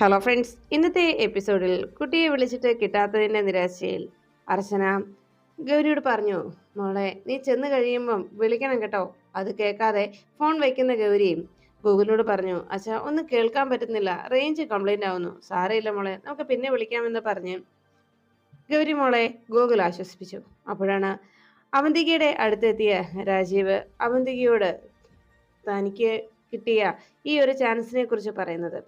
Hello friends ഇന്നത്തെ എപ്പിസോഡിൽ കുട്ടിയെ വിളിച്ചിട്ട് കിട്ടാത്തതിന്റെ നിരാശയിൽ അർച്ചന ഗൗരിയോട് പറഞ്ഞു മോളെ നീ ചെന്ന് കഴിയുമ്പം വിളിക്കണം കേട്ടോ. അത് കേൾക്കാതെ ഫോൺ വയ്ക്കുന്ന ഗൗരിയും ഗൂഗിളിനോട് പറഞ്ഞു അച്ഛാ ഒന്ന് കേൾക്കാൻ പറ്റുന്നില്ല. റേഞ്ച് കംപ്ലൈന്റ് ആവുന്നു. സാരമില്ല മോളെ. നമുക്ക് പിന്നെ വിളിക്കാമെന്ന് പറഞ്ഞ് ഗൗരി മോളെ ഗൂഗിൾ ആശ്വസിപ്പിച്ചു. അപ്പോഴാണ് അവന്തികയുടെ അടുത്തെത്തിയ രാജീവ് അവന്തികയോട് തനിക്ക് കിട്ടിയ ഈ ഒരു ചാൻസിനെ കുറിച്ച് പറയുന്നത്.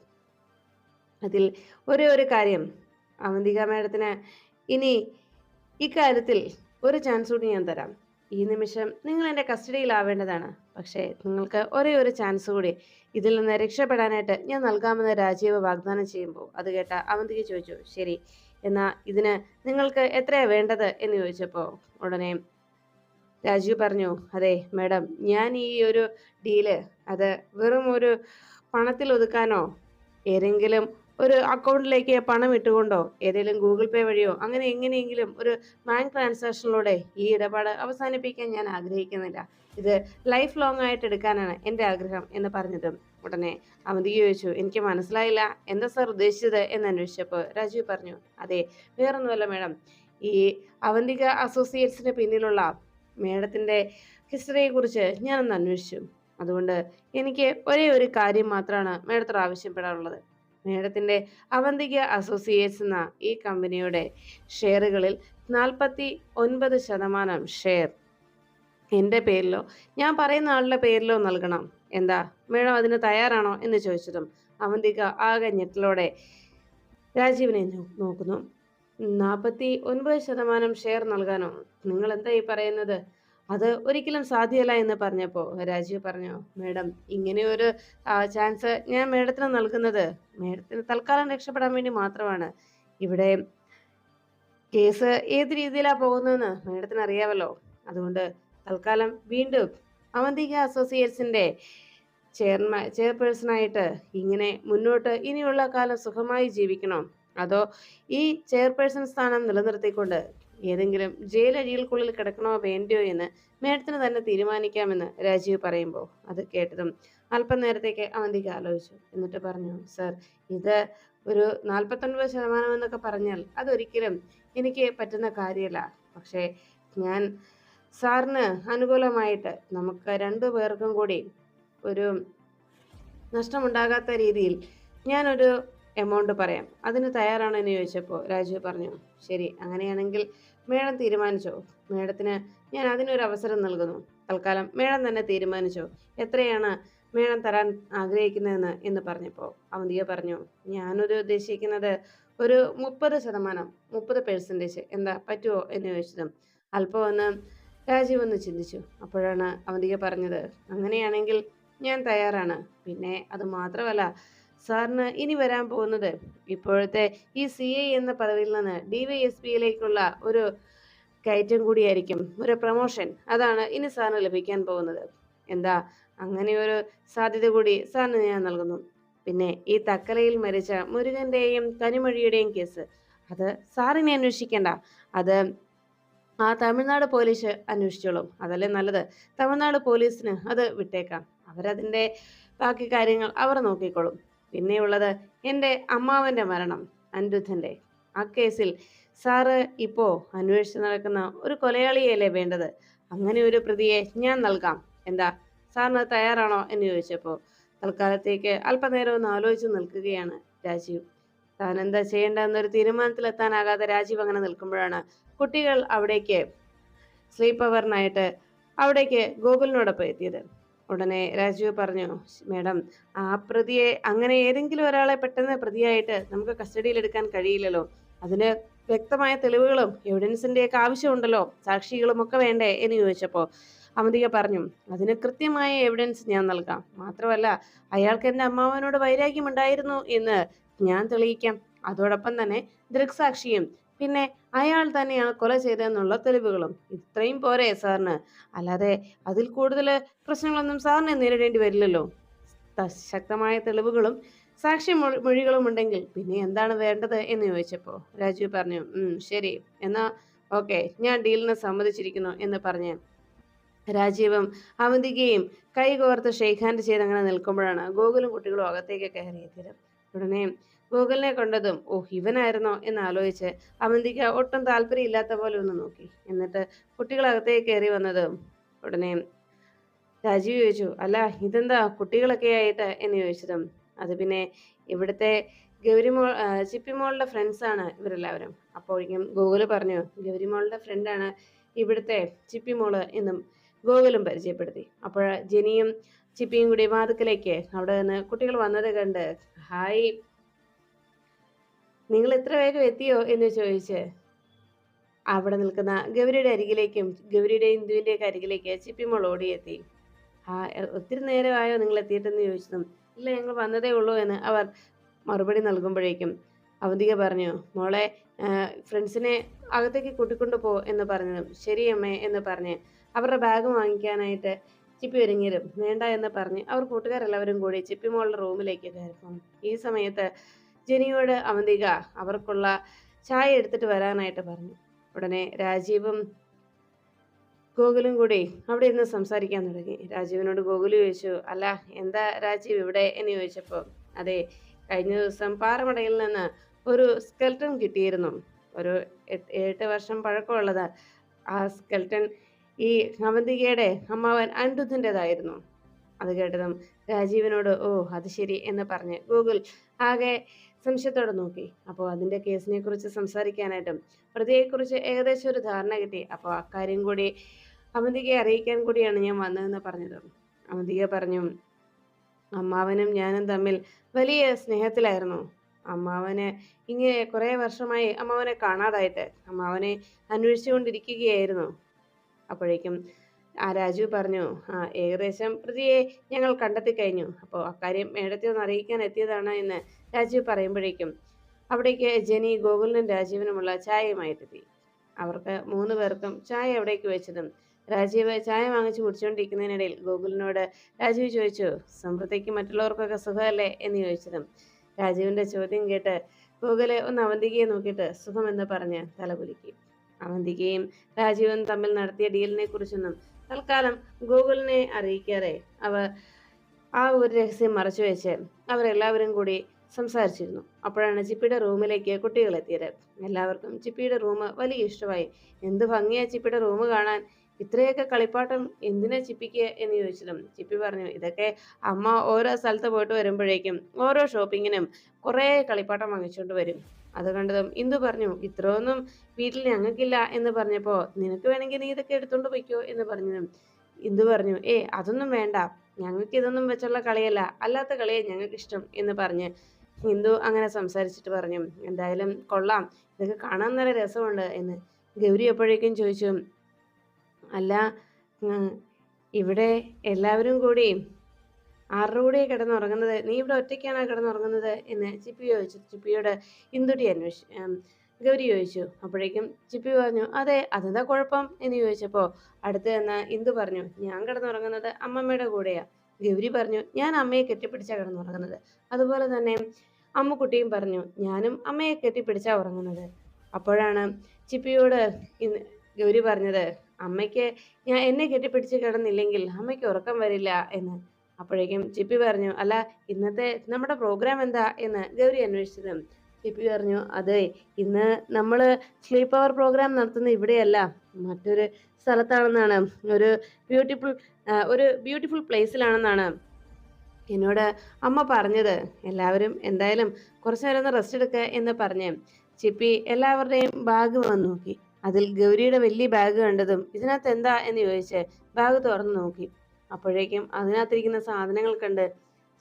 അതിൽ ഒരേ ഒരു കാര്യം. അവന്തിക മാഡത്തിന് ഇനി ഇക്കാര്യത്തിൽ ഒരു ചാൻസ് കൂടി ഞാൻ തരാം. ഈ നിമിഷം നിങ്ങൾ എന്റെ കസ്റ്റഡിയിലാവേണ്ടതാണ്. പക്ഷേ നിങ്ങൾക്ക് ഒരേ ഒരു ചാൻസ് കൂടി ഇതിൽ നിന്ന് രക്ഷപ്പെടാനായിട്ട് ഞാൻ നൽകാമെന്ന് രാജീവ് വാഗ്ദാനം ചെയ്യുമ്പോൾ അത് കേട്ട അവന്തിക ചോദിച്ചു ശരി എന്നാൽ ഇതിന് നിങ്ങൾക്ക് എത്രയാണ് വേണ്ടത്? എന്ന് ചോദിച്ചപ്പോൾ ഉടനെ രാജീവ് പറഞ്ഞു അതെ മാഡം ഞാൻ ഈ ഒരു ഡീൽ അത് വെറും ഒരു പണത്തിൽ ഒതുക്കാനോ ഏതെങ്കിലും ഒരു അക്കൗണ്ടിലേക്ക് പണം ഇട്ടുകൊണ്ടോ? ഏതെങ്കിലും ഗൂഗിൾ പേ വഴിയോ? അങ്ങനെ എങ്ങനെയെങ്കിലും ഒരു ബാങ്ക് ട്രാൻസാക്ഷനിലൂടെ ഈ ഇടപാട് അവസാനിപ്പിക്കാൻ ഞാൻ ആഗ്രഹിക്കുന്നില്ല. ഇത് ലൈഫ് ലോങ് ആയിട്ട് എടുക്കാനാണ് എന്റെ ആഗ്രഹം എന്ന് പറഞ്ഞതും ഉടനെ അമിതി ചോദിച്ചു എനിക്ക് മനസ്സിലായില്ല. എന്താ സാർ ഉദ്ദേശിച്ചത്? എന്ന് അന്വേഷിച്ചപ്പോൾ രാജീവ് പറഞ്ഞു അതെ വേറൊന്നുമല്ല മേഡം. ഈ അവന്തിക അസോസിയേറ്റ്സിന് പിന്നിലുള്ള മേഡത്തിന്റെ ഹിസ്റ്ററിയെക്കുറിച്ച് ഞാനൊന്ന് അന്വേഷിച്ചു. അതുകൊണ്ട് എനിക്ക് ഒരേ ഒരു കാര്യം മാത്രമാണ് മേഡത്തോട് ആവശ്യപ്പെടാനുള്ളത്. മേഡത്തിന്റെ അവന്തിക അസോസിയേറ്റ്സ് എന്ന ഈ കമ്പനിയുടെ ഷെയറുകളിൽ നാൽപ്പത്തി ഒൻപത് ശതമാനം ഷെയർ. എന്റെ പേരിലോ? ഞാൻ പറയുന്ന ആളുടെ പേരിലോ നൽകണം. എന്താ? മേഡം അതിന് തയ്യാറാണോ എന്ന് ചോദിച്ചതും അവന്തിക ആകെ ഞെട്ടലോടെ രാജീവിനെ നോക്കുന്നു. നാൽപ്പത്തി ഒൻപത് ശതമാനം ഷെയർ നൽകാനോ? നിങ്ങൾ എന്താ ഈ പറയുന്നത്? അത് ഒരിക്കലും സാധ്യമല്ല എന്ന് പറഞ്ഞപ്പോൾ രാജീവ് പറഞ്ഞു മേഡം ഇങ്ങനെ ഒരു ചാൻസ് ഞാൻ മേഡത്തിന് നൽകുന്നത് മേഡത്തിന് തൽക്കാലം രക്ഷപ്പെടാൻ വേണ്ടി മാത്രമാണ്. ഇവിടെ കേസ് ഏത് രീതിയിലാണ് പോകുന്നതെന്ന് മേഡത്തിന് അറിയാമല്ലോ അതുകൊണ്ട് തൽക്കാലം വീണ്ടും അവന്തിക അസോസിയേറ്റ്സിന്റെ ചെയർമാൻ ചെയർപേഴ്സണായിട്ട് ഇങ്ങനെ മുന്നോട്ട് ഇനിയുള്ള കാലം സുഖമായി ജീവിക്കണം? അതോ ഈ ചെയർപേഴ്സൺ സ്ഥാനം നിലനിർത്തിക്കൊണ്ട് ഏതെങ്കിലും ജയിലഴികൾക്കുള്ളിൽ കിടക്കണോ വേണ്ടയോ എന്ന് മേഡത്തിന് തന്നെ തീരുമാനിക്കാമെന്ന് രാജീവ് പറയുമ്പോൾ അത് കേട്ടതും അല്പം നേരത്തേക്ക് അവന്തിക ആലോചിച്ചു. എന്നിട്ട് പറഞ്ഞു സർ ഇത് ഒരു നാൽപ്പത്തൊൻപത് ശതമാനം എന്നൊക്കെ പറഞ്ഞാൽ അതൊരിക്കലും എനിക്ക് പറ്റുന്ന കാര്യമല്ല. പക്ഷേ ഞാൻ സാറിന് അനുകൂലമായിട്ട് നമുക്ക് രണ്ടു പേർക്കും കൂടി ഒരു നഷ്ടമുണ്ടാകാത്ത രീതിയിൽ ഞാനൊരു എമൗണ്ട് പറയാം. അതിന് തയ്യാറാണോ എന്ന് ചോദിച്ചപ്പോൾ രാജു പറഞ്ഞു ശരി അങ്ങനെയാണെങ്കിൽ മേഡം തീരുമാനിച്ചോ? മേഡത്തിന് ഞാൻ അതിനൊരു അവസരം നൽകുന്നു. തൽക്കാലം മേഡം തന്നെ തീരുമാനിച്ചോ? എത്രയാണ് മേഡം തരാൻ ആഗ്രഹിക്കുന്നതെന്ന്? എന്ന് പറഞ്ഞപ്പോൾ അവന്തിക പറഞ്ഞു ഞാനൊരു ഉദ്ദേശിക്കുന്നത് ഒരു മുപ്പത് ശതമാനം മുപ്പത് പെർസെന്റേജ് എന്താ പറ്റുമോ എന്ന് ചോദിച്ചതും അല്പം ഒന്ന് രാജീവ് ഒന്ന് ചിന്തിച്ചു. അപ്പോഴാണ് അവന്തിക പറഞ്ഞത് അങ്ങനെയാണെങ്കിൽ ഞാൻ തയ്യാറാണ്. പിന്നെ അത് മാത്രമല്ല സാറിന് ഇനി വരാൻ പോകുന്നത് ഇപ്പോഴത്തെ ഈ സി ഐ എന്ന പദവിയിൽ നിന്ന് ഡി വൈ എസ് പിയിലേക്കുള്ള ഒരു കയറ്റം കൂടിയായിരിക്കും ഒരു പ്രൊമോഷൻ അതാണ് ഇനി സാറിന് ലഭിക്കാൻ പോകുന്നത്. എന്താ അങ്ങനെ ഒരു സാധ്യത കൂടി സാറിന് ഞാൻ നൽകുന്നു. പിന്നെ ഈ തക്കലയിൽ മരിച്ച മുരുകന്റെയും കനിമൊഴിയുടെയും കേസ് അത് സാറിനെ അന്വേഷിക്കേണ്ട. അത് ആ തമിഴ്നാട് പോലീസ് അന്വേഷിച്ചോളും. അതല്ലേ നല്ലത്? തമിഴ്നാട് പോലീസിന് അത് വിട്ടേക്കാം. അവരതിന്റെ ബാക്കി കാര്യങ്ങൾ അവർ നോക്കിക്കോളും. പിന്നെയുള്ളത് എന്റെ അമ്മാവന്റെ മരണം അനിരുദ്ധന്റെ. ആ കേസിൽ സാറ് ഇപ്പോൾ അന്വേഷിച്ച് നടക്കുന്ന ഒരു കൊലയാളിയല്ലേ വേണ്ടത്? അങ്ങനെ ഒരു പ്രതിയെ ഞാൻ നൽകാം. എന്താ സാറിന് തയ്യാറാണോ എന്ന് ചോദിച്ചപ്പോൾ തൽക്കാലത്തേക്ക് അല്പനേരം ഒന്ന് ആലോചിച്ച് നിൽക്കുകയാണ് രാജീവ്. താൻ എന്താ ചെയ്യേണ്ടതെന്നൊരു തീരുമാനത്തിലെത്താനാകാതെ രാജീവ് അങ്ങനെ നിൽക്കുമ്പോഴാണ് കുട്ടികൾ അവിടേക്ക് സ്ലീപ്പ് അവറിനായിട്ട് അവിടേക്ക് ഗോകുലിനോടൊപ്പം എത്തിയത്. ഉടനെ രാജീവ് പറഞ്ഞു മേഡം ആ പ്രതിയെ അങ്ങനെ ഏതെങ്കിലും ഒരാളെ പെട്ടെന്ന് പ്രതിയായിട്ട് നമുക്ക് കസ്റ്റഡിയിൽ എടുക്കാൻ കഴിയില്ലല്ലോ. അതിന് വ്യക്തമായ തെളിവുകളും എവിഡൻസിന്റെയൊക്കെ ആവശ്യമുണ്ടല്ലോ. സാക്ഷികളും ഒക്കെ വേണ്ടേ? എന്ന് ചോദിച്ചപ്പോൾ അമിതിക പറഞ്ഞു അതിന് കൃത്യമായ എവിഡൻസ് ഞാൻ നൽകാം. മാത്രമല്ല അയാൾക്ക് എന്റെ അമ്മാവനോട് വൈരാഗ്യമുണ്ടായിരുന്നു എന്ന് ഞാൻ തെളിയിക്കാം. അതോടൊപ്പം തന്നെ ദൃക്സാക്ഷിയും പിന്നെ അയാൾ തന്നെയാണ് കൊല ചെയ്തതെന്നുള്ള തെളിവുകളും. ഇത്രയും പോരെ സാറിന്. അല്ലാതെ അതിൽ കൂടുതൽ പ്രശ്നങ്ങളൊന്നും സാറിനെ നേരിടേണ്ടി വരില്ലല്ലോ. ശക്തമായ തെളിവുകളും സാക്ഷി മൊഴി- മൊഴികളും ഉണ്ടെങ്കിൽ പിന്നെ എന്താണ് വേണ്ടത് എന്ന് ചോദിച്ചപ്പോൾ രാജീവ് പറഞ്ഞു ശരി. എന്നാ ഓക്കെ ഞാൻ ഡീലിന് സമ്മതിച്ചിരിക്കുന്നു എന്ന് പറഞ്ഞ് രാജീവും അവന്തികയും കൈകോർത്ത് ഷെയ്ഖാന്റെ ചെയ്ത് അങ്ങനെ നിൽക്കുമ്പോഴാണ് ഗോകുലും കുട്ടികളും അകത്തേക്ക് കയറി എത്തിയത് ഉടനെ ഗൂഗിളിനെ കണ്ടതും ഓ ഇവനായിരുന്നോ? എന്ന് ആലോചിച്ച് അവന്തിക്ക് ഒട്ടും താല്പര്യമില്ലാത്ത പോലെ ഒന്ന് നോക്കി. എന്നിട്ട് കുട്ടികളകത്തേക്ക് കയറി വന്നതും ഉടനെ രാജീവ് ചോദിച്ചു അല്ല ഇതെന്താ? കുട്ടികളൊക്കെ ആയിട്ട്? എന്ന് ചോദിച്ചതും അത് പിന്നെ ഇവിടുത്തെ ഗൗരിമോൾ ചിപ്പിമോളുടെ ഫ്രണ്ട്സാണ് ഇവരെല്ലാവരും. അപ്പോഴേക്കും ഗൂഗിൾ പറഞ്ഞു ഗൗരിമോളുടെ ഫ്രണ്ടാണ് ഇവിടുത്തെ ചിപ്പിമോൾ എന്നും ഗോകുലും പരിചയപ്പെടുത്തി. അപ്പോൾ ജെനിയും ചിപ്പിയും കൂടി വാതുക്കലേക്ക് അവിടെ നിന്ന് കുട്ടികൾ വന്നത് കണ്ട് ഹായ് നിങ്ങൾ എത്ര വേഗം എത്തിയോ എന്ന് ചോദിച്ച്. അവിടെ നിൽക്കുന്ന ഗൗരിയുടെ അരികിലേക്കും ഗൗരിയുടെ ഇന്ദുവിന്റെയൊക്കെ അരികിലേക്ക് ചിപ്പിമോൾ ഓടിയെത്തി. ആ ഒത്തിരി നേരമായോ നിങ്ങൾ എത്തിയിട്ടെന്ന് ചോദിച്ചതും. ഇല്ല ഞങ്ങൾ വന്നതേ ഉള്ളൂ എന്ന് അവർ മറുപടി നൽകുമ്പോഴേക്കും അവന്തിക പറഞ്ഞു മോളെ ഫ്രണ്ട്സിനെ അകത്തേക്ക് കൂട്ടിക്കൊണ്ടു പോ എന്ന് പറഞ്ഞതും. ശരി അമ്മേ എന്ന് പറഞ്ഞ് അവരുടെ ബാഗ് വാങ്ങിക്കാനായിട്ട് ചിപ്പി ഒരുങ്ങിയതും. വേണ്ട എന്ന് പറഞ്ഞ് അവർ കൂട്ടുകാരെല്ലാവരും കൂടി ചിപ്പി മോളുടെ റൂമിലേക്ക് കയറിപ്പോം ഈ സമയത്ത് ജെനിയോട് അവന്തിക അവർക്കുള്ള ചായ എടുത്തിട്ട് വരാനായിട്ട് പറഞ്ഞു. ഉടനെ രാജീവും ഗോകുലും കൂടി അവിടെ ഇരുന്ന് സംസാരിക്കാൻ തുടങ്ങി. രാജീവിനോട് ഗോകുലി ചോദിച്ചു അല്ല എന്താ രാജീവ് ഇവിടെ? എന്ന് ചോദിച്ചപ്പോൾ അതെ കഴിഞ്ഞ ദിവസം പാറമടയിൽ നിന്ന് ഒരു സ്കെൽട്ടൺ കിട്ടിയിരുന്നു. ഒരു എട്ട് വർഷം പഴക്കമുള്ളത് ആ സ്കെൽട്ടൺ ഈ അവന്തികയുടെ അമ്മാവൻ അൻഡുത്തിന്റെതായിരുന്നു അത് കേട്ടതും രാജീവിനോട് ഓ അത് ശരി എന്ന് പറഞ്ഞ് ഗൂഗിൾ ആകെ സംശയത്തോടെ നോക്കി. അപ്പോൾ അതിന്റെ കേസിനെ കുറിച്ച് സംസാരിക്കാനായിട്ടും പ്രതിയെക്കുറിച്ച് ഏകദേശം ഒരു ധാരണ കിട്ടി. അപ്പോൾ അക്കാര്യം കൂടി അവന്തികയെ അറിയിക്കാൻ കൂടിയാണ് ഞാൻ വന്നതെന്ന് പറഞ്ഞത്. അവന്തിക പറഞ്ഞു അമ്മാവനും ഞാനും തമ്മിൽ വലിയ സ്നേഹത്തിലായിരുന്നു. അമ്മാവന് ഇങ്ങനെ കുറേ വർഷമായി അമ്മാവനെ കാണാതായിട്ട് അമ്മാവനെ അന്വേഷിച്ചുകൊണ്ടിരിക്കുകയായിരുന്നു. അപ്പോഴേക്കും ആ രാജു പറഞ്ഞു ആ ഏകദേശം പ്രതിയെ ഞങ്ങൾ കണ്ടെത്തി കഴിഞ്ഞു. അപ്പോൾ അക്കാര്യം മേഡത്തെ ഒന്ന് അറിയിക്കാൻ എത്തിയതാണ് എന്ന് രാജീവ് പറയുമ്പോഴേക്കും അവിടേക്ക് ജെനി ഗോകുലിനും രാജീവിനുമുള്ള ചായയുമായിട്ടെത്തി അവർക്ക് മൂന്ന് പേർക്കും ചായ എവിടേക്ക് വെച്ചതും രാജീവ് ചായ വാങ്ങിച്ചു കുടിച്ചുകൊണ്ടിരിക്കുന്നതിനിടയിൽ ഗോകുലിനോട് രാജീവ് ചോദിച്ചു സമൃദ്ധിക്ക് മറ്റുള്ളവർക്കൊക്കെ സുഖമല്ലേ? എന്ന് ചോദിച്ചതും രാജീവിന്റെ ചോദ്യം കേട്ട് ഗോകുലെ ഒന്ന് അവന്തികയെ നോക്കിയിട്ട് സുഖമെന്ന് പറഞ്ഞ് തലകുലുക്കി. അവന്തികയും രാജീവും തമ്മിൽ നടത്തിയ ഡീലിനെ കുറിച്ചൊന്നും തൽക്കാലം ഗൂഗിളിനെ അറിയിക്കാതെ അവർ ആ ഒരു രഹസ്യം മറച്ചു വെച്ച് അവരെല്ലാവരും കൂടി സംസാരിച്ചിരുന്നു. അപ്പോഴാണ് ചിപ്പിയുടെ റൂമിലേക്ക് കുട്ടികൾ എത്തിയത്. എല്ലാവർക്കും ചിപ്പിയുടെ റൂം വലിയ ഇഷ്ടമായി. എന്ത് ഭംഗിയാ ചിപ്പിയുടെ റൂം കാണാൻ. ഇത്രയൊക്കെ കളിപ്പാട്ടം എന്തിനാ ചിപ്പിക്ക് എന്ന് ചോദിച്ചതും ചിപ്പി പറഞ്ഞു ഇതൊക്കെ അമ്മ ഓരോ സ്ഥലത്ത് പോയിട്ട് വരുമ്പോഴേക്കും ഓരോ ഷോപ്പിങ്ങിനും കുറേ കളിപ്പാട്ടം വാങ്ങിച്ചുകൊണ്ട് വരും. അത് കണ്ടതും ഇന്ദു പറഞ്ഞു ഇത്രയൊന്നും വീട്ടിൽ ഞങ്ങൾക്കില്ല എന്ന് പറഞ്ഞപ്പോൾ നിനക്ക് വേണമെങ്കിൽ നീ ഇതൊക്കെ എടുത്തോണ്ട് പോയിക്കോ എന്ന് പറഞ്ഞു ഇന്ദു പറഞ്ഞു ഏ അതൊന്നും വേണ്ട. ഞങ്ങൾക്ക് ഇതൊന്നും വെച്ചുള്ള കളിയല്ല. അല്ലാത്ത കളിയെ ഞങ്ങൾക്ക് ഇഷ്ടം എന്ന് പറഞ്ഞ് ഹിന്ദു അങ്ങനെ സംസാരിച്ചിട്ട് പറഞ്ഞു എന്തായാലും കൊള്ളാം. ഇതൊക്കെ കാണാൻ നല്ല രസമുണ്ട് എന്ന്. ഗൗരി എപ്പോഴേക്കും ചോദിച്ചു അല്ല ഇവിടെ എല്ലാവരും കൂടി ആരുടെ കൂടെ കിടന്നുറങ്ങുന്നത് നീ ഇവിടെ ഒറ്റയ്ക്കാണോ കിടന്നുറങ്ങുന്നത് എന്ന് ചിപ്പി ചോദിച്ചു. ചിപ്പിയോട് ഇന്ദുടി അന്വേഷി ഗൗരി ചോദിച്ചു. അപ്പോഴേക്കും ചിപ്പി പറഞ്ഞു അതെ അതെന്താ കുഴപ്പം? എന്ന് ചോദിച്ചപ്പോൾ അടുത്ത് നിന്ന് ഇന്ദു പറഞ്ഞു ഞാൻ കിടന്നുറങ്ങുന്നത് അമ്മമ്മയുടെ കൂടെയാ. ഗൗരി പറഞ്ഞു ഞാൻ അമ്മയെ കെട്ടിപ്പിടിച്ചാണ് കിടന്നുറങ്ങുന്നത്. അതുപോലെ തന്നെ അമ്മുക്കുട്ടിയും പറഞ്ഞു ഞാനും അമ്മയെ കെട്ടിപ്പിടിച്ചാ ഉറങ്ങുന്നത്. അപ്പോഴാണ് ചിപ്പിയോട് ഇന്ന് ഗൗരി പറഞ്ഞത് അമ്മയ്ക്ക് ഞാൻ എന്നെ കെട്ടിപ്പിടിച്ച് കിടന്നില്ലെങ്കിൽ അമ്മയ്ക്ക് ഉറക്കം വരില്ല എന്ന്. അപ്പോഴേക്കും ചിപ്പി പറഞ്ഞു അല്ല ഇന്നത്തെ നമ്മുടെ പ്രോഗ്രാം എന്താ? എന്ന് ഗൗരി അന്വേഷിച്ചത് ചിപ്പി പറഞ്ഞു അതെ ഇന്ന് നമ്മൾ സ്ലീപ്പ് അവർ പ്രോഗ്രാം നടത്തുന്ന ഇവിടെയല്ല. മറ്റൊരു സ്ഥലത്താണെന്നാണ്. ഒരു ബ്യൂട്ടിഫുൾ ഒരു ബ്യൂട്ടിഫുൾ പ്ലേസിലാണെന്നാണ് എന്നോട് അമ്മ പറഞ്ഞത്. എല്ലാവരും എന്തായാലും കുറച്ചു നേരം ഒന്ന് റെസ്റ്റ് എടുക്കുക എന്ന് പറഞ്ഞ് ചിപ്പി എല്ലാവരുടെയും ബാഗ് വന്ന് നോക്കി. അതിൽ ഗൗരിയുടെ വലിയ ബാഗ് കണ്ടതും ഇതിനകത്ത് എന്താ എന്ന് ചോദിച്ച് ബാഗ് തുറന്നു നോക്കി. അപ്പോഴേക്കും അതിനകത്തിരിക്കുന്ന സാധനങ്ങൾ കണ്ട്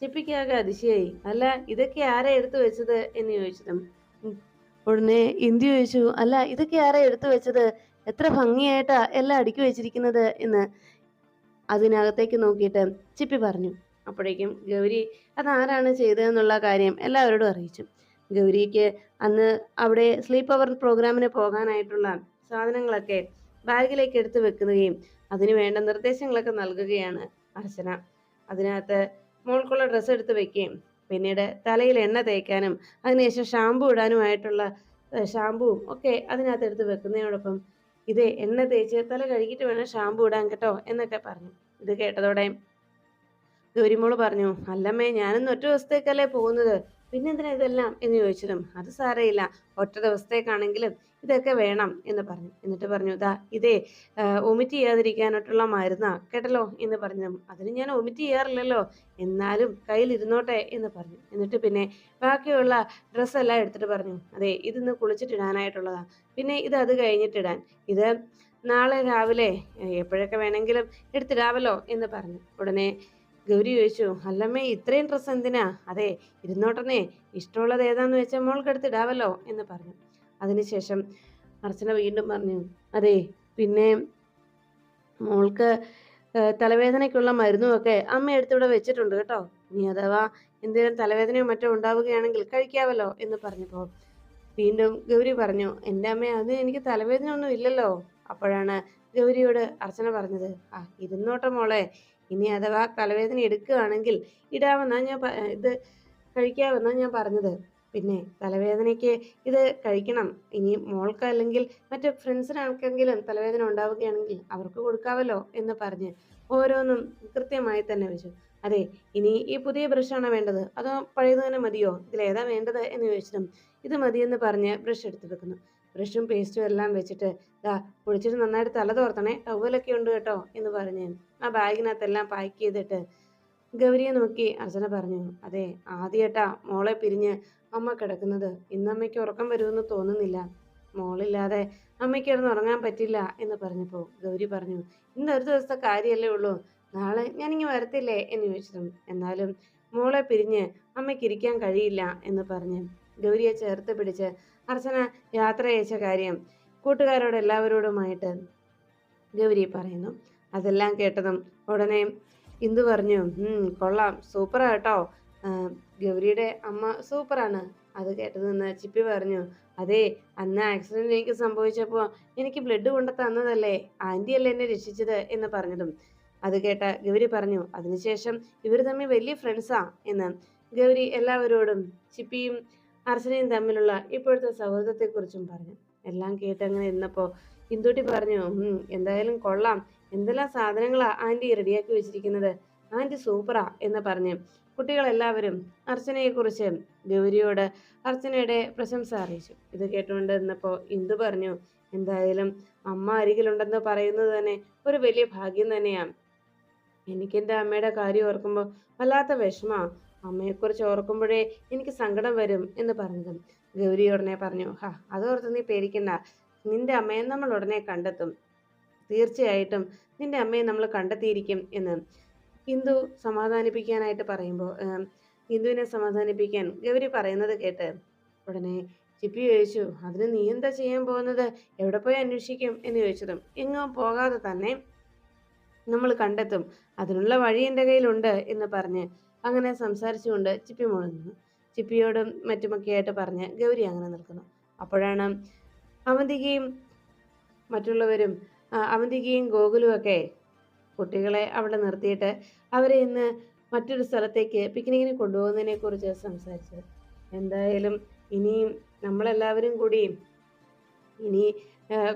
ചിപ്പിക്കാകെ അതിശയായി. അല്ല ഇതൊക്കെ ആരാ എടുത്തു വെച്ചത് എന്ന് ചോദിച്ചതും ഉടനെ ഇന്ത്യ ചോദിച്ചു അല്ല ഇതൊക്കെ ആരാ എടുത്തു വെച്ചത്? എത്ര ഭംഗിയായിട്ടാ എല്ലാം അടുക്കി വെച്ചിരിക്കുന്നത്? എന്ന് അതിനകത്തേക്ക് നോക്കിയിട്ട് ചിപ്പി പറഞ്ഞു. അപ്പോഴേക്കും ഗൗരി അതാരാണ് ചെയ്തതെന്നുള്ള കാര്യം എല്ലാവരോടും അറിയിച്ചു. ഗൗരിക്ക് അന്ന് അവിടെ സ്ലീപ്പ് അവർ പ്രോഗ്രാമിന് പോകാനായിട്ടുള്ള സാധനങ്ങളൊക്കെ ബാഗിലേക്ക് എടുത്തു വെക്കുകയും അതിനു വേണ്ട നിർദ്ദേശങ്ങളൊക്കെ നൽകുകയാണ് അർച്ചന. അതിനകത്ത് മോൾക്കുള്ള ഡ്രസ്സ് എടുത്ത് വെക്കുകയും പിന്നീട് തലയിൽ എണ്ണ തേക്കാനും അതിനുശേഷം ഷാമ്പു ഇടാനുമായിട്ടുള്ള ഷാമ്പുവും ഒക്കെ അതിനകത്ത് എടുത്ത് വെക്കുന്നതിനോടൊപ്പം ഇത് എണ്ണ തേച്ച് തല കഴുകിയിട്ട് വേണം ഷാമ്പു ഇടാൻ കേട്ടോ എന്നൊക്കെ പറഞ്ഞു. ഇത് കേട്ടതോടെ ഗൗരിമോൾ പറഞ്ഞു അല്ലമ്മേ ഞാനൊന്നും ഒറ്റ ദിവസത്തേക്കല്ലേ പോകുന്നത്. പിന്നെന്തിനാ ഇതെല്ലാം എന്ന് ചോദിച്ചതും അത് സാരമില്ല ഒറ്റ ദിവസത്തേക്കാണെങ്കിലും ഇതൊക്കെ വേണം എന്ന് പറഞ്ഞു. എന്നിട്ട് പറഞ്ഞു ദാ ഇതേ ഒമിറ്റ് ചെയ്യാതിരിക്കാനായിട്ടുള്ള മരുന്നാ കേട്ടല്ലോ? എന്ന് പറഞ്ഞു അതിന് ഞാൻ ഒമിറ്റ് ചെയ്യാറില്ലല്ലോ എന്നാലും കയ്യിലിരുന്നോട്ടെ എന്ന് പറഞ്ഞു. എന്നിട്ട് പിന്നെ ബാക്കിയുള്ള ഡ്രസ്സെല്ലാം എടുത്തിട്ട് പറഞ്ഞു അതെ ഇതിന്ന് കുളിച്ചിട്ടിടാനായിട്ടുള്ളതാ പിന്നെ ഇത് അത് കഴിഞ്ഞിട്ടിടാൻ ഇത് നാളെ രാവിലെ എപ്പോഴൊക്കെ വേണമെങ്കിലും എടുത്തിടാവല്ലോ എന്ന് പറഞ്ഞു. ഉടനെ ഗൗരി ചോദിച്ചു അല്ലമ്മേ ഇത്രയും ഡ്രസ്സ് എന്തിനാ? അതെ ഇരുന്നോട്ടനെ ഇഷ്ടമുള്ളത് ഏതാന്ന് വെച്ചാൽ മോൾക്ക് എടുത്തിടാവല്ലോ എന്ന് പറഞ്ഞു. അതിനുശേഷം അർച്ചന വീണ്ടും പറഞ്ഞു അതെ പിന്നെ മോൾക്ക് തലവേദനയ്ക്കുള്ള മരുന്നുമൊക്കെ അമ്മ എടുത്തിവിടെ വെച്ചിട്ടുണ്ട് കേട്ടോ. ഇനി അഥവാ എന്തെങ്കിലും തലവേദനയോ മറ്റോ ഉണ്ടാവുകയാണെങ്കിൽ കഴിക്കാവല്ലോ എന്ന് പറഞ്ഞപ്പോൾ വീണ്ടും ഗൗരി പറഞ്ഞു എന്റെ അമ്മ അത് എനിക്ക് തലവേദന ഒന്നും ഇല്ലല്ലോ. അപ്പോഴാണ് ഗൗരിയോട് അർച്ചന പറഞ്ഞത് ആ ഇരുന്നോട്ടെ മോളെ ഇനി അഥവാ തലവേദന എടുക്കുകയാണെങ്കിൽ ഇടാമെന്നാണ് ഞാൻ ഇത് കഴിക്കാമെന്നാണ് ഞാൻ പറഞ്ഞത്. പിന്നെ തലവേദനയ്ക്ക് ഇത് കഴിക്കണം. ഇനി മോൾക്ക് അല്ലെങ്കിൽ മറ്റു ഫ്രണ്ട്സിനാർക്കെങ്കിലും തലവേദന ഉണ്ടാവുകയാണെങ്കിൽ അവർക്ക് കൊടുക്കാമല്ലോ എന്ന് പറഞ്ഞ് ഓരോന്നും കൃത്യമായി തന്നെ വെച്ചു. അതെ ഇനി ഈ പുതിയ ബ്രഷാണോ വേണ്ടത്? അതോ പഴയത് തന്നെ മതിയോ? ഇതിലേതാ വേണ്ടത് എന്ന് ചോദിച്ചിട്ടും ഇത് മതിയെന്ന് പറഞ്ഞ് ബ്രഷ് എടുത്തെടുക്കുന്നു ബ്രഷും പേസ്റ്റും എല്ലാം വെച്ചിട്ട് ദാ കുളിച്ചിട്ട് നന്നായിട്ട് തല തോർത്തണേ. ടവലൊക്കെ ഉണ്ട് കേട്ടോ എന്ന് പറഞ്ഞ് ആ ബാഗിനകത്തെല്ലാം പാക്ക് ചെയ്തിട്ട് ഗൗരിയെ നോക്കി അർച്ചന പറഞ്ഞു അതെ ആദ്യമായിട്ടാ മോളെ പിരിഞ്ഞ് അമ്മ കിടക്കുന്നത്. ഇന്നമ്മയ്ക്ക് ഉറക്കം വരുമെന്ന് തോന്നുന്നില്ല. മോളില്ലാതെ അമ്മയ്ക്ക് കിടന്ന് ഉറങ്ങാൻ പറ്റില്ല എന്ന് പറഞ്ഞപ്പോൾ ഗൗരി പറഞ്ഞു ഇന്ന് ഒരു ദിവസത്തെ കാര്യമല്ലേ ഉള്ളൂ. നാളെ ഞാനിങ്ങ് വരത്തില്ലേ? എന്ന് ചോദിച്ചതും എന്നാലും മോളെ പിരിഞ്ഞ് അമ്മയ്ക്ക് ഇരിക്കാൻ കഴിയില്ല എന്ന് പറഞ്ഞ് ഗൗരിയെ ചേർത്ത് പിടിച്ച് അർച്ചന യാത്ര അയച്ച കാര്യം കൂട്ടുകാരോട് എല്ലാവരോടുമായിട്ട് ഗൗരി പറയുന്നു. അതെല്ലാം കേട്ടതും ഉടനെ ഇന്ദു പറഞ്ഞു കൊള്ളാം സൂപ്പറാ കേട്ടോ. ഗൗരിയുടെ അമ്മ സൂപ്പറാണ് അത് കേട്ടത് നിന്ന് ചിപ്പി പറഞ്ഞു അതെ അന്ന് ആക്സിഡന്റ് എനിക്ക് സംഭവിച്ചപ്പോൾ എനിക്ക് ബ്ലഡ് കൊണ്ട് തന്നതല്ലേ ആന്റി അല്ലേ എന്നെ രക്ഷിച്ചത്? എന്ന് പറഞ്ഞതും. അത് കേട്ട ഗൗരി പറഞ്ഞു അതിനുശേഷം ഇവർ തമ്മിൽ വലിയ ഫ്രണ്ട്സാ എന്ന്. ഗൗരി എല്ലാവരോടും ചിപ്പിയും അർച്ചനയും തമ്മിലുള്ള ഇപ്പോഴത്തെ സൗഹൃദത്തെക്കുറിച്ചും പറഞ്ഞു. എല്ലാം കേട്ടങ്ങനെ ഇരുന്നപ്പോൾ ഇന്ദുട്ടി പറഞ്ഞു എന്തായാലും കൊള്ളാം എന്തെല്ലാം സാധനങ്ങളാ ആന്റി റെഡിയാക്കി വെച്ചിരിക്കുന്നത്? ആന്റി സൂപ്പറാ എന്ന് പറഞ്ഞ് കുട്ടികളെല്ലാവരും അർച്ചനയെക്കുറിച്ച് ഗൗരിയോട് അർച്ചനയുടെ പ്രശംസ അറിയിച്ചു. ഇത് കേട്ടുകൊണ്ട് നിന്നപ്പോൾ ഇന്ദു പറഞ്ഞു എന്തായാലും അമ്മ അരികിലുണ്ടെന്ന് പറയുന്നത് തന്നെ ഒരു വലിയ ഭാഗ്യം തന്നെയാണ് എനിക്ക് എന്റെ അമ്മയുടെ കാര്യം ഓർക്കുമ്പോൾ വല്ലാത്ത വിഷമാ. അമ്മയെക്കുറിച്ച് ഓർക്കുമ്പോഴേ എനിക്ക് സങ്കടം വരും എന്ന് പറഞ്ഞതും ഗൗരി ഉടനെ പറഞ്ഞു ഹാ അതോർത്ത് നീ പേടിക്കണ്ട. നിന്റെ അമ്മയെ നമ്മൾ ഉടനെ കണ്ടെത്തും. തീർച്ചയായിട്ടും നിന്റെ അമ്മയെ നമ്മൾ കണ്ടെത്തിയിരിക്കും എന്ന് ഹിന്ദു സമാധാനിപ്പിക്കാനായിട്ട് പറയുമ്പോൾ ഹിന്ദുവിനെ സമാധാനിപ്പിക്കാൻ ഗൗരി പറയുന്നത് കേട്ട് ഉടനെ ചിപ്പി ചോദിച്ചു അതിന് നീ എന്താ ചെയ്യാൻ പോകുന്നത്? എവിടെ പോയി അന്വേഷിക്കും? എന്ന് ചോദിച്ചതും എങ്ങും പോകാതെ തന്നെ നമ്മൾ കണ്ടെത്തും. അതിനുള്ള വഴി എന്റെ കയ്യിലുണ്ട് എന്ന് പറഞ്ഞ് അങ്ങനെ സംസാരിച്ചുകൊണ്ട് ചിപ്പി മുഴുന്നു ചിപ്പിയോടും മറ്റുമൊക്കെ ആയിട്ട് പറഞ്ഞ് ഗൗരി അങ്ങനെ നിൽക്കുന്നു. അപ്പോഴാണ് അവന്തികയും മറ്റുള്ളവരും അവന്തികയും ഗോകുലും ഒക്കെ കുട്ടികളെ അവിടെ നിർത്തിയിട്ട് അവരെ ഇന്ന് മറ്റൊരു സ്ഥലത്തേക്ക് പിക്നിക്കിന് കൊണ്ടുപോകുന്നതിനെ കുറിച്ച് സംസാരിച്ചത്. എന്തായാലും ഇനിയും നമ്മളെല്ലാവരും കൂടി ഇനി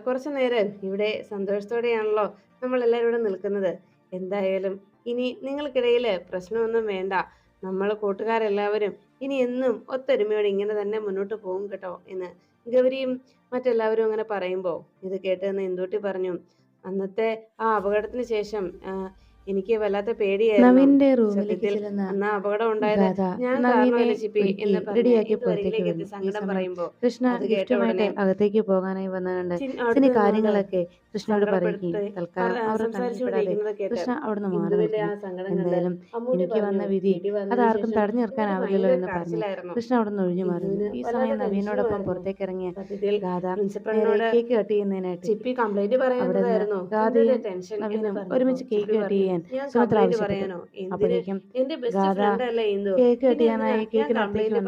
കുറച്ചു നേരം ഇവിടെ സന്തോഷത്തോടെയാണല്ലോ നമ്മളെല്ലാവരും ഇവിടെ നിൽക്കുന്നത്. എന്തായാലും ഇനി നിങ്ങൾക്കിടയിൽ പ്രശ്നമൊന്നും വേണ്ട. നമ്മൾ കൂട്ടുകാരെല്ലാവരും ഇനി എന്നും ഒത്തൊരുമയോടെ ഇങ്ങനെ തന്നെ മുന്നോട്ട് പോകും കേട്ടോ എന്ന് ഗൗരിയും മറ്റെല്ലാവരും അങ്ങനെ പറയുമ്പോൾ ഇത് കേട്ട് നിന്ന് ഇന്ദുട്ടി പറഞ്ഞു. അന്നത്തെ ആ അപകടത്തിന് ശേഷം എനിക്ക് വല്ലാത്ത പേടിയായിരുന്നു. അന്ന് അപകടം ഉണ്ടായത് ഞാൻ സങ്കടം പറയുമ്പോ കൃഷ്ണ അകത്തേക്ക് പോകാനായി വന്നതുകൊണ്ട് കാര്യങ്ങളൊക്കെ കൃഷ്ണനോട് പറയുകയും തൽക്കാലം അവർ കൃഷ്ണ അവിടുന്ന് മാറി എന്തായാലും എനിക്ക് വന്ന വിധി അതാർക്കും തടഞ്ഞു നിർത്താനാവില്ലല്ലോ എന്ന് പറഞ്ഞു. കൃഷ്ണ അവിടുന്ന് ഒഴിഞ്ഞു മാറി ഈ സമയം നവീനോടൊപ്പം പുറത്തേക്ക് ഇറങ്ങിയ ഗാഥ കേക്ക് കട്ട് ചെയ്യുന്നതിനായിട്ട് ഗാഥയും നവീനും ഒരുമിച്ച് കേക്ക് കട്ട് ചെയ്യാൻ സുമിത്ര ആവശ്യപ്പെട്ടു അപ്പോഴേക്കും കേക്ക് കട്ട് ചെയ്യാനായി കേക്കിനടുത്തേക്ക്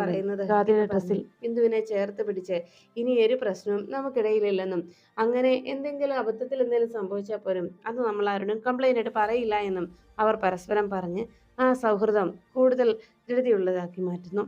ഗാഥയുടെ ഡ്രസ്സിൽ. ബിന്ദുവിനെ ചേർത്ത് പിടിച്ച്. ഇനി ഒരു പ്രശ്നവും നമുക്കിടയിലില്ലെന്നും. അങ്ങനെ എന്തെങ്കിലും അബദ്ധത്തിൽ എന്തെങ്കിലും സംഭവിച്ചാൽ പോലും അത് നമ്മൾ ആരോടും കംപ്ലൈന്റ് ആയിട്ട് പറയില്ല എന്നും അവർ പരസ്പരം പറഞ്ഞ് ആ സൗഹൃദം കൂടുതൽ ധൃതിയുള്ളതാക്കി മാറ്റുന്നു.